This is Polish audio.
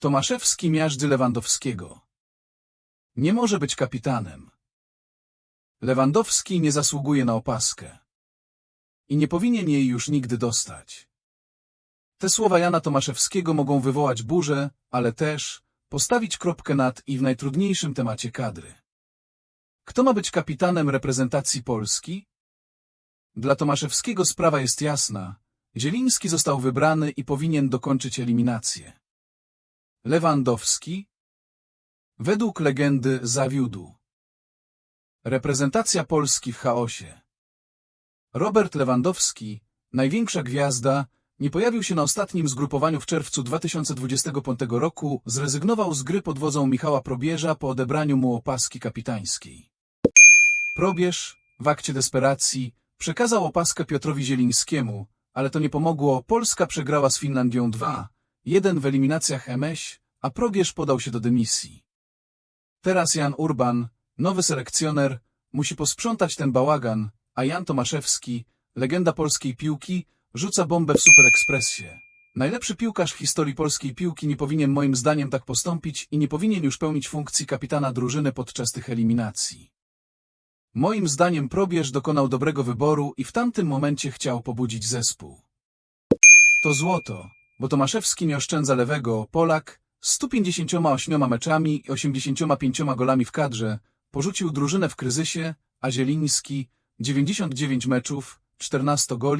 Tomaszewski miażdży Lewandowskiego. Nie może być kapitanem. Lewandowski nie zasługuje na opaskę. I nie powinien jej już nigdy dostać. Te słowa Jana Tomaszewskiego mogą wywołać burzę, ale też postawić kropkę nad i w najtrudniejszym temacie kadry. Kto ma być kapitanem reprezentacji Polski? Dla Tomaszewskiego sprawa jest jasna. Zieliński został wybrany i powinien dokończyć eliminację. Lewandowski? Według legendy zawiódł. Reprezentacja Polski w chaosie. Robert Lewandowski, największa gwiazda, nie pojawił się na ostatnim zgrupowaniu w czerwcu 2025 roku, zrezygnował z gry pod wodzą Michała Probierza po odebraniu mu opaski kapitańskiej. Probierz, w akcie desperacji, przekazał opaskę Piotrowi Zielińskiemu, ale to nie pomogło, Polska przegrała z Finlandią 2-1 w eliminacjach MŚ, a Probierz podał się do dymisji. Teraz Jan Urban, nowy selekcjoner, musi posprzątać ten bałagan, a Jan Tomaszewski, legenda polskiej piłki, rzuca bombę w Superekspresie. Najlepszy piłkarz w historii polskiej piłki nie powinien moim zdaniem tak postąpić i nie powinien już pełnić funkcji kapitana drużyny podczas tych eliminacji. Moim zdaniem Probierz dokonał dobrego wyboru i w tamtym momencie chciał pobudzić zespół. To złoto, bo Tomaszewski nie oszczędza lewego, Polak, z 158 meczami i 85 golami w kadrze, porzucił drużynę w kryzysie, a Zieliński, 99 meczów, 14 goli,